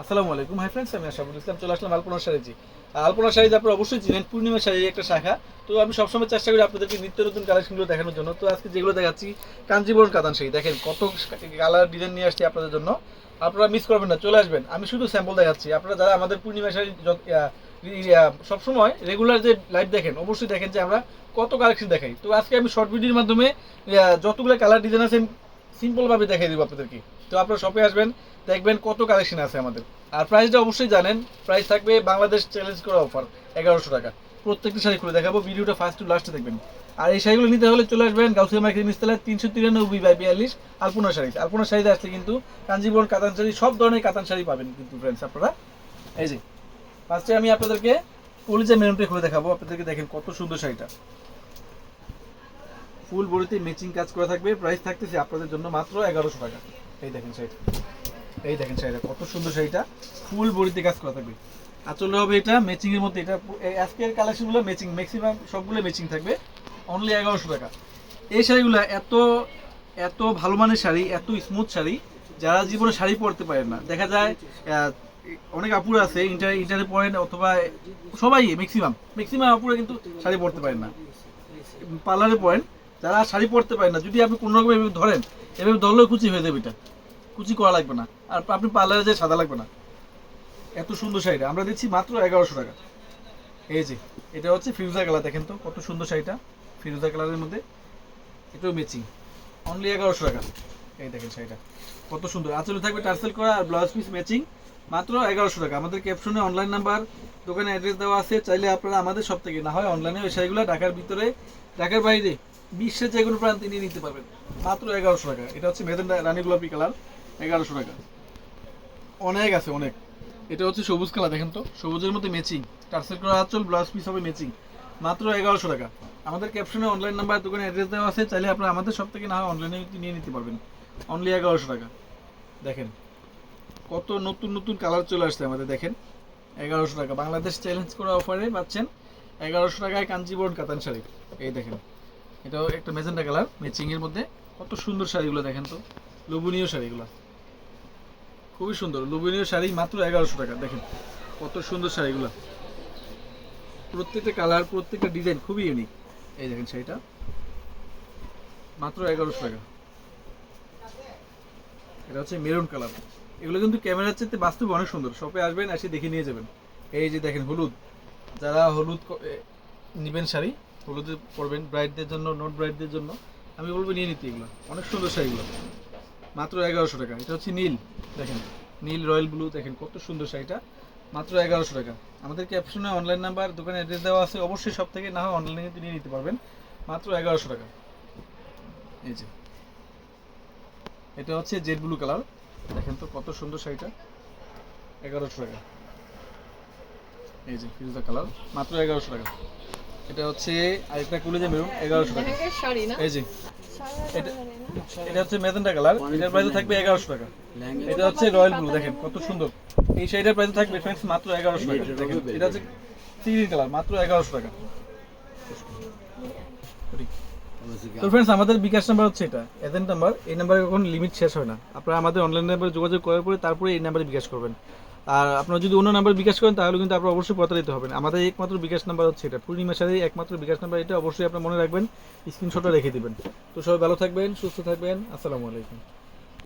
আসসালামু আলাইকুম। Hi friends আমি আশাফুল ইসলাম, চলে আসলাম আলপনা শাড়িজি আলপনা শাড়ি আপনারা অবশ্যই চিনেন। পূর্ণিমা শাড়ির একটা শাখা। তো আমি সবসময় চেষ্টা করি আপনাদেরকে নিত্য নতুন কালেকশনগুলো দেখানোর জন্য। তো আজকে যেগুলো দেখাচ্ছি, কাঞ্জিবরণ কাতান শাড়ি। দেখেন, কত কালার ডিজাইন নিয়ে আসছি আপনাদের জন্য। আপনারা মিস করবেন না, চলে আসবেন। আমি শুধু স্যাম্পল দেখাচ্ছি। আপনারা যারা আমাদের পূর্ণিমা শাড়ি সবসময় রেগুলার যে লাইভ দেখেন, অবশ্যই দেখেন যে আমরা কত কালেকশন দেখাই। তো আজকে আমি শর্ট ভিডিওর মাধ্যমে যতগুলো কালার ডিজাইন আছে সিম্পল ভাবে দেখাই দেবো আপনাদেরকে। তো আপনারা শপে আসবেন দেখবেন কত কালেকশন আছে আমাদের। আর প্রাইসটা অবশ্যই জানেন প্রাইস থাকবে বাংলাদেশ চ্যালেঞ্জ করা অফার এগারোশো টাকা। প্রত্যেকটা শাড়ি খুলে দেখাবো ভিডিওটা ফার্স্ট টু লাস্টে দেখবেন। আর এই শাড়িগুলো নিতে হলে চলে আসবেন গাউসিয়া মার্কেট নিচতলায় তিনশো তিরানব্বই বাই বিয়াল্লিশ আলপনা শাড়ি। আলপনা শাড়িতে আসলে কিন্তু কাঞ্জিবরণ কাতান শাড়ি, সব ধরনের কাতান শাড়ি পাবেন কিন্তু ফ্রেন্ডস আপনারা। এই যে ফার্স্টে আমি আপনাদেরকে কলিজা মেরুনটা খুলে দেখাবো। আপনাদেরকে দেখেন কত সুন্দর শাড়িটা। ফুল বড়িতে ম্যাচিং কাজ করা থাকবে। প্রাইস থাকতেছে আপনাদের জন্য মাত্র এগারোশো টাকা। এই দেখেন শাড়িটা। এই দেখেন শাড়িটা, কত সুন্দর শাড়িটা। ফুল বড়িতে কাজ করা থাকবে। আচলে হবে এটা ম্যাচিং এর মধ্যে এটা আজকের কালেকশনগুলো ম্যাচিং ম্যাক্সিমাম সবগুলো ম্যাচিং থাকবে। অনলি এগারোশো টাকা। এই শাড়িগুলো এত এত ভালো মানের শাড়ি, এত স্মুথ শাড়ি, যারা জীবনে শাড়ি পরতে পারেন না। দেখা যায় অনেক আপুরা আছে ইন্টার ইন্টারে পড়েন অথবা সবাই ম্যাক্সিমাম ম্যাক্সিমাম আপুরা কিন্তু শাড়ি পরতে পারেন না। পার্লারে পড়েন, যারা শাড়ি পরতে পারেন না, যদি আপনি কোনো রকম এভাবে ধরেন, এভাবে ধরলেও কুচি হয়ে যাবে এটা। কুচি করা লাগবে না। আর আপনি পার্লারে যে সাদা লাগবে না। এত সুন্দর শাড়িটা। আমরা দিচ্ছি মাত্র এগারোশো টাকা। এই যে, এটা হচ্ছে ফিরোজা কালার, দেখেন তো, কত সুন্দর শাড়িটা। ফিরোজা কালারের মধ্যে এটাও ম্যাচিং অনলি এগারোশো টাকা। এই দেখেন শাড়িটা। কত সুন্দর। আঁচলে থাকবে টার্সেল করা আর ব্লাউজ পিস ম্যাচিং মাত্র এগারোশো টাকা। আমাদের ক্যাপশনে অনলাইন নাম্বার দোকানে অ্যাড্রেস দেওয়া আছে। চাইলে আপনারা আমাদের সব থেকে, না হয় অনলাইনে ওই শাড়িগুলো ঢাকার ভিতরে, ঢাকার বাইরে, বিশ্বের যে কোনো প্রান্তে নিয়ে নিতে পারবেন। মাত্র এগারোশো টাকা। এটা হচ্ছে মেদেন রানী গোলাপি কালার। এগারোশো টাকা। অনেক আছে, অনেক। এটা হচ্ছে সবুজ কালার, দেখেন তো। সবুজের মধ্যে ম্যাচিং টার্সেল করা আঁচল ব্লাউজ পিস হবে ম্যাচিং মাত্র এগারোশো টাকা। আমাদের ক্যাপশনে অনলাইন নাম্বার দোকানে অ্যাড্রেস দেওয়া আছে, চাইলে আপনারা আমাদের সব থেকে না হয় অনলাইনে নিয়ে নিতে পারবেন। অনলি এগারোশো টাকা। দেখেন, কত নতুন নতুন কালার চলে আসছে আমাদের, দেখেন। এগারোশো টাকা। বাংলাদেশ চ্যালেঞ্জ করা অফারে পাচ্ছেন এগারোশো টাকায় কাঞ্জিবরণ কাতান শাড়ি। এই দেখেন, এটাও একটা মেজেন্টা কালার ম্যাচিং এর মধ্যে। কত সুন্দর শাড়িগুলো, দেখেন তো। লোভনীয় শাড়িগুলো। খুবই সুন্দর। লুবিনীয় শাড়ি মাত্র এগারোশো টাকা, দেখেন। কত সুন্দর শাড়িগুলো। প্রত্যেকটা কালার, প্রত্যেকটা ডিজাইন খুবই ইউনিক এই দেখেন শাড়িটা। মাত্র এগারোশো টাকা। এটা হচ্ছে মেরুন কালার। এগুলো কিন্তু ক্যামেরার চেয়ে বাস্তবে অনেক সুন্দর। শপে আসবেন, এসে দেখে নিয়ে যাবেন। এই যে দেখেন হলুদ। যারা হলুদ নিবেন শাড়ি, হলুদে পরবেন ব্রাইডদের জন্য নট ব্রাইডদের জন্য, আমি বলব নিয়ে নিতে এগুলো। অনেক সুন্দর শাড়িগুলো। মাত্র এগারোশো টাকা। এটা হচ্ছে নীল দেখেন। নীল রয়্যাল ব্লু দেখেন কত সুন্দর শাড়িটা। মাত্র এগারোশো টাকা। আমাদের ক্যাপশনে অনলাইন নাম্বার দোকানে অ্যাড্রেস দেওয়া আছে। অবশ্যই সব থেকে না হয় অনলাইনে নিয়ে নিতে পারবেন। মাত্র এগারোশো টাকা। এই যে। এটা হচ্ছে জেড ব্লু কালার। দেখেন তো কত সুন্দর শাড়িটা। এগারোশো টাকা। এই যে ফিরোজা কালার। মাত্র এগারোশো টাকা। এটা হচ্ছে আরেকটা কুলে যে মেরুন এগারোশো টাকা। এই যে এটা এটা হচ্ছে মেজেন্টা কালার। এটার প্রাইস থাকবে এগারোশো টাকা। এটা হচ্ছে রয়্যাল ব্লু দেখেন কত সুন্দর। এই শাড়িটার প্রাইস থাকবে ফ্রেন্ডস মাত্র এগারোশো টাকা। দেখেন এটা হচ্ছে সিগ্রিন কালার মাত্র এগারোশো টাকা। তো ফ্রেন্ডস আমাদের বিকাশ নাম্বার হচ্ছে এটা এজেন্ট নাম্বার এই নাম্বারে কখনো লিমিট শেষ হয় না। আপনারা আমাদের অনলাইন নাম্বারে যোগাযোগ করার পরে তারপরে এই নাম্বারে বিকাশ করবেন। আর আপনারা যদি অন্য নাম্বার বিকাশ করেন, তাহলে কিন্তু আপনার অবশ্যই প্রতারিত হবেন। আমাদের একমাত্র বিকাশ নাম্বার হচ্ছে এটা। পূর্ণিমা সাথে একমাত্র বিকাশ নাম্বার এটা অবশ্যই আপনার মনে রাখবেন স্ক্রিনশটটা রেখে দেবেন। তো সবাই ভালো থাকবেন, সুস্থ থাকবেন। আসসালামু আলাইকুম।